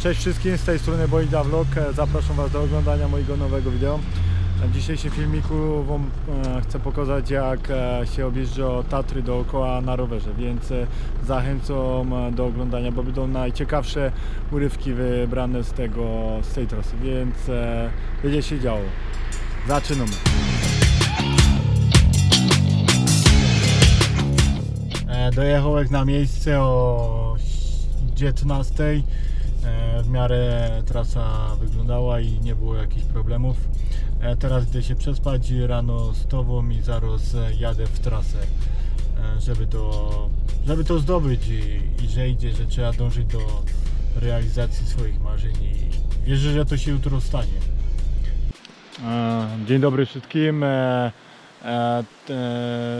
Cześć wszystkim, z tej strony Boida Vlog. E, Zapraszam Was do oglądania mojego nowego wideo. W dzisiejszym filmiku Wam e, chcę pokazać jak e, się objeżdża Tatry dookoła na rowerze, więc e, zachęcam e, do oglądania, bo będą najciekawsze urywki wybrane z, tego, z tej trasy, więc e, będzie się działo. Zaczynamy. E, Dojechałem na miejsce o 19. E, W miarę trasa wyglądała i nie było jakichś problemów. E, Teraz idę się przespać rano z tobą i zaraz jadę w trasę, e, żeby to, żeby to zdobyć i, i że idzie, że trzeba dążyć do realizacji swoich marzeń i wierzę, że to się jutro stanie. Dzień dobry wszystkim.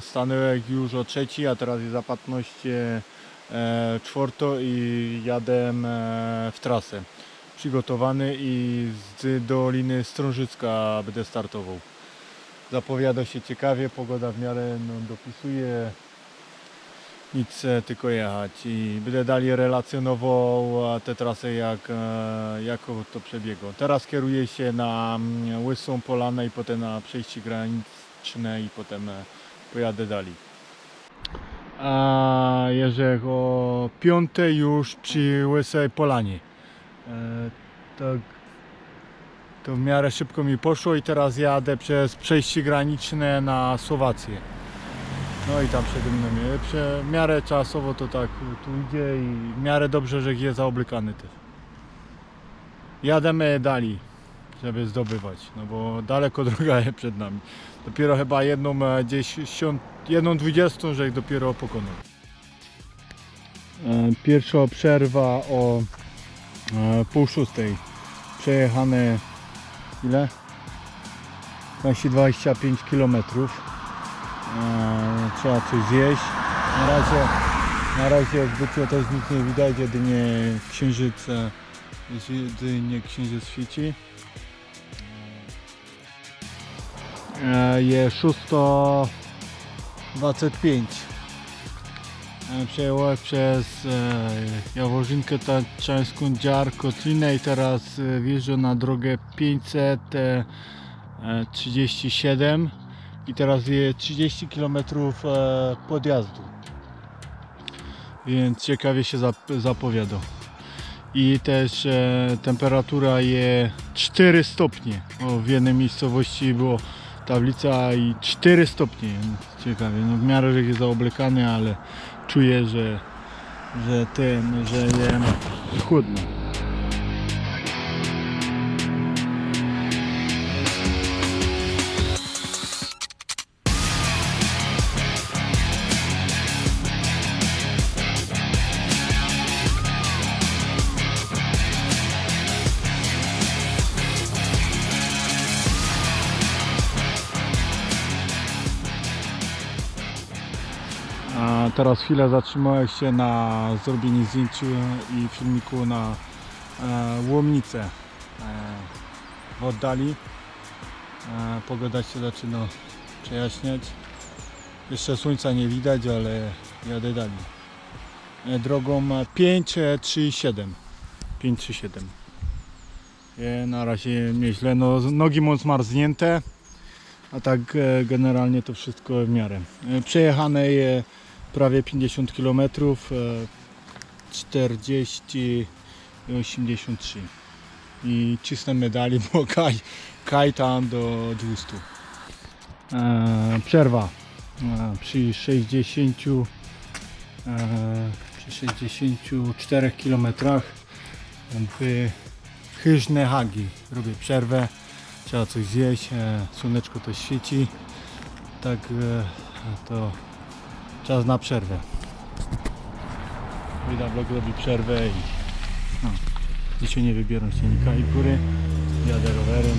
Stanąłem już o trzeci, a teraz jest e, e, czwarto i jadę e, w trasę. Przygotowany i z Doliny Strążycka będę startował. Zapowiada się ciekawie, pogoda w miarę no, dopisuje. Nic, e, tylko jechać i będę dalej relacjonował e, tę trasę jak, e, jak to przebiegło. Teraz kieruję się na mm, Łysą Polanę i potem na przejście graniczne i potem e, pojadę dalej. A jeżdżę o 5 już przy Łysej Polanie. E, tak, to w miarę szybko mi poszło i teraz jadę przez przejście graniczne na Słowację. No i tam przede mną W miarę czasowo to tak tu idzie i w miarę dobrze, że jest zaoblykany też. Jademy dalej, żeby zdobywać, no bo daleko droga jest przed nami. Dopiero chyba jedną e, dziesiąt, jedną dwudziestą, że ich dopiero pokonał. E, Pierwsza przerwa o e, pół szóstej. Przejechane ile? 25 kilometrów. Eee, trzeba coś zjeść. Na razie, na razie zbytnio też nic nie widać, jedynie księżyc, jedynie księżyc świeci. Jest 6.25. E, Przejąłem przez e, Jaworzynkę Taczańską, Dziar, Kotlinę i teraz e, wjeżdżam na drogę 537 i teraz jest 30 km e, podjazdu. Więc ciekawie się zap- zapowiada. I też e, temperatura jest 4 stopnie. W jednej miejscowości było tablica i 4 stopnie. Ciekawie, no w miarę że jest zaoblekany, ale czuję, że, że ten, że jest chłodno. Teraz chwilę zatrzymałem się na zrobienie zdjęć i filmiku na e, Łomnicę e, w oddali. E, pogoda się zaczyna przejaśniać. Jeszcze słońca nie widać, ale jadę dalej. E, drogą 537. 537. E, na razie nieźle. No, nogi mam zmarznięte. A tak e, generalnie to wszystko w miarę. E, Przejechane je prawie 50 km, e, 40 i 83. I cisnę medali, bo kaj, kaj tam do 200. E, przerwa e, przy 60 e, przy 64 km w Chyżne Hagi. Robię przerwę trzeba coś zjeść, e, słoneczko to świeci, tak e, to czas na przerwę. Widać vlog robi przerwę i no, dzisiaj nie wybieram silnika i góry, jadę rowerem.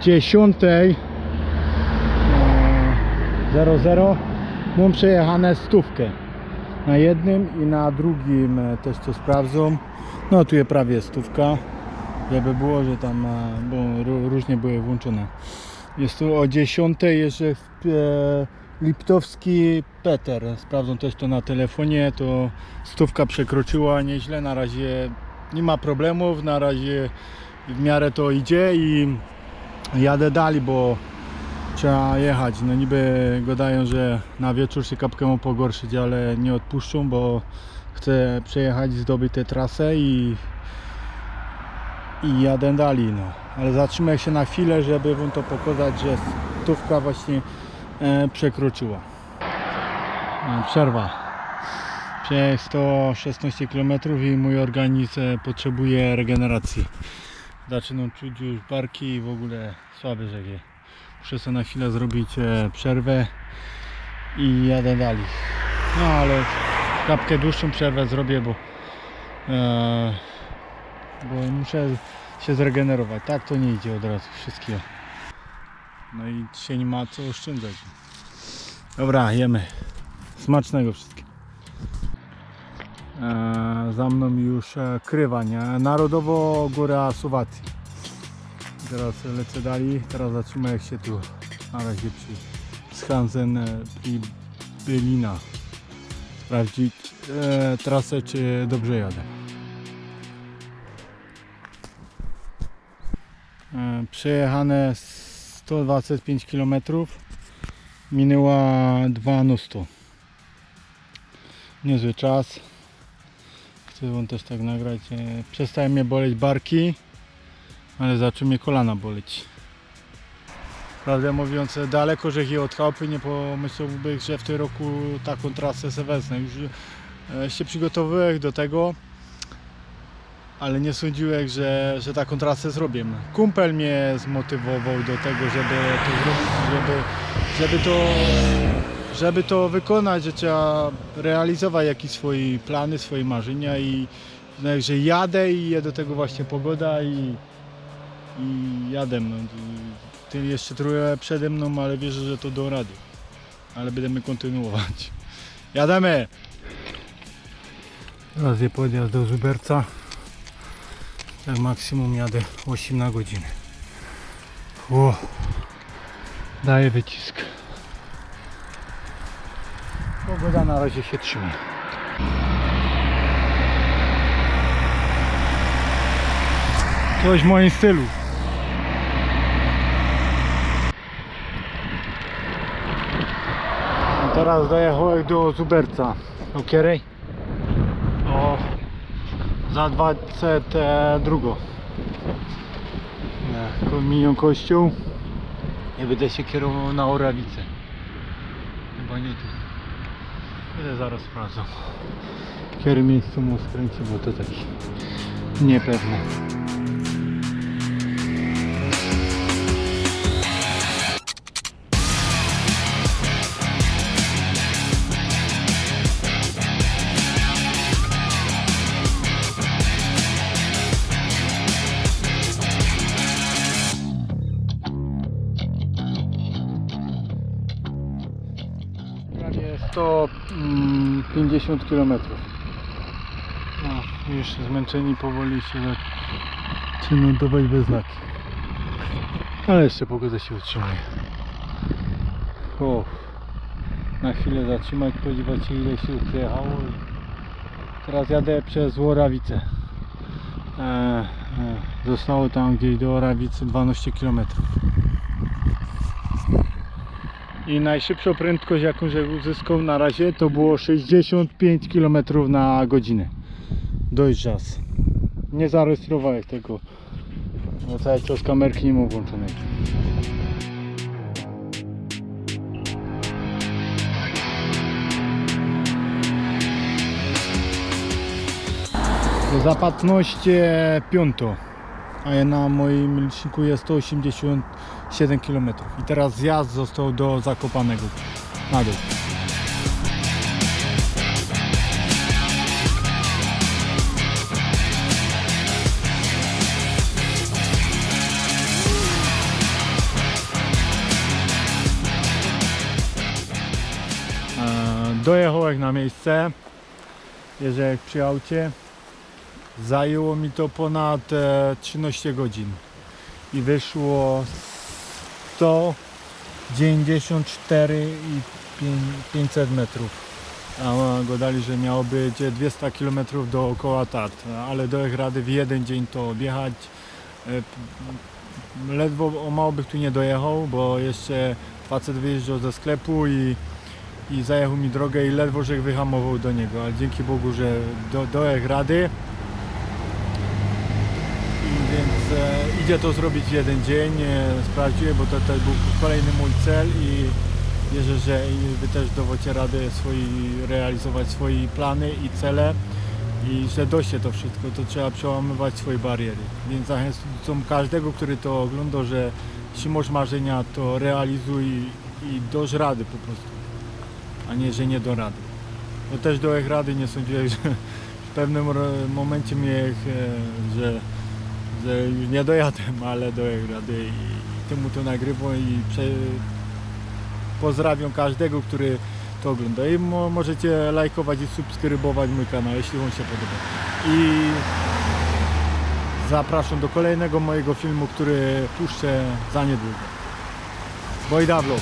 10 e, 00 mam przejechane stówkę. Na jednym i na drugim e, też to sprawdzą. No tu jest prawie stówka. Żeby było, że tam e, bo ró- różnie były włączone. Jest tu o 10 jeszcze e, Liptowski Peter. Sprawdzą też to na telefonie to stówka przekroczyła nieźle. Na razie nie ma problemów na razie w miarę to idzie i jadę dalej, bo trzeba jechać. No niby gadają, że na wieczór się kapkę pogorszyć, ale nie odpuszczą, bo chcę przejechać, zdobyć tę trasę i, i jadę dalej. No. Ale zatrzymaj się na chwilę, żeby wam to pokazać, że stówka właśnie e, przekroczyła. E, przerwa. Przejechałem 116 km i mój organizm e, potrzebuje regeneracji. Zaczynam czuć już barki i w ogóle słaby żegie. Muszę sobie na chwilę zrobić e, przerwę i jadę dalej. No ale kapkę dłuższą przerwę zrobię, bo, e, bo muszę się zregenerować. Tak to nie idzie od razu wszystkiego. No i dzisiaj nie ma co oszczędzać. Dobra, jemy. Smacznego wszystkiego. E, za mną już e, krywa, nie? Narodowo Góra Suwacji. Teraz lecę dalej, teraz zatrzymaj się tu na razie przy Skansen e, Pribylina. Sprawdzić e, trasę, czy dobrze jadę. Przejechane 125 km minęła 12 niezły czas wam też tak nagrać przestają mnie boleć barki ale zaczęły mnie kolana boleć prawdę mówiąc daleko że je od chałupy nie pomyślałbym że w tym roku taką trasę se wezmę już e, się przygotowywałem do tego ale nie sądziłem, że, że taką trasę zrobię. Kumpel mnie zmotywował do tego, żeby to żeby, żeby to żeby to wykonać, że trzeba realizować jakieś swoje plany, swoje marzenia i no, że jadę i jest do tego właśnie pogoda i, i jadę. No, ty jeszcze trochę przede mną, ale wierzę, że to do rady. Ale będziemy kontynuować. Jademy! Teraz je podjazd do Zuberca. Tak maksimum jadę 8 na godzinę. O, daję wycisk. Pogoda na razie się trzyma. Coś w moim stylu. A teraz dojechałem do Zuberca. Okierej? O, za 22. Nie, ko- Mijam kościół. Nie będę się kierował na Orawicę. Chyba nie tu. Będę zaraz sprawdzał. Które miejscu mu skręci, bo to taki niepewne. Prawie 150 km. No, już zmęczeni powoli się zaczynają dawać we znaki. Ale jeszcze pogoda się utrzymuje. O, na chwilę zatrzymać, spodziewać się ile się przejechało. i Teraz jadę przez Łorawicę. E, e, zostało tam gdzieś do Orawicy 12 km. I najszybszą prędkość jaką uzyskał na razie to było 65 km na godzinę. Dość czas. Nie zarejestrowałem tego. Bo cały czas kamerki nie mam włączonej. Zapatność piąto. A ja na moim liczniku jest 7 km. I teraz zjazd został do Zakopanego na dół. E, Dojechałem na miejsce, jeżdżę jak przy aucie. Zajęło mi to ponad e, 13 godzin i wyszło 194 i pię- 500 metrów. A gadali, że miało być 200 km dookoła Tat, ale dojechać rady w jeden dzień to objechać. E, Ledwo o mało bych tu nie dojechał, bo jeszcze facet wyjeżdżał ze sklepu i, i zajechał mi drogę i ledwo że wyhamował do niego, ale dzięki Bogu, że do, dojechał rady. I więc e, idzie to zrobić jeden dzień, e, sprawdziłem, bo to, to był kolejny mój cel i wierzę, że wy też dowocie radę swoi, realizować swoje plany i cele i że doście to wszystko, to trzeba przełamywać swoje bariery. Więc zachęcam każdego, który to ogląda, że jeśli masz marzenia, to realizuj i dość rady po prostu, a nie, że nie do rady. No też do ich rady nie sądziłem, że w pewnym momencie miałem, e, że, że już nie dojadę, ale do ich rady i temu to nagrywam i prze... pozdrawiam każdego, który to ogląda i mo możecie lajkować i subskrybować mój kanał, jeśli Wam się podoba. I zapraszam do kolejnego mojego filmu, który puszczę za niedługo. Wojda Vlog.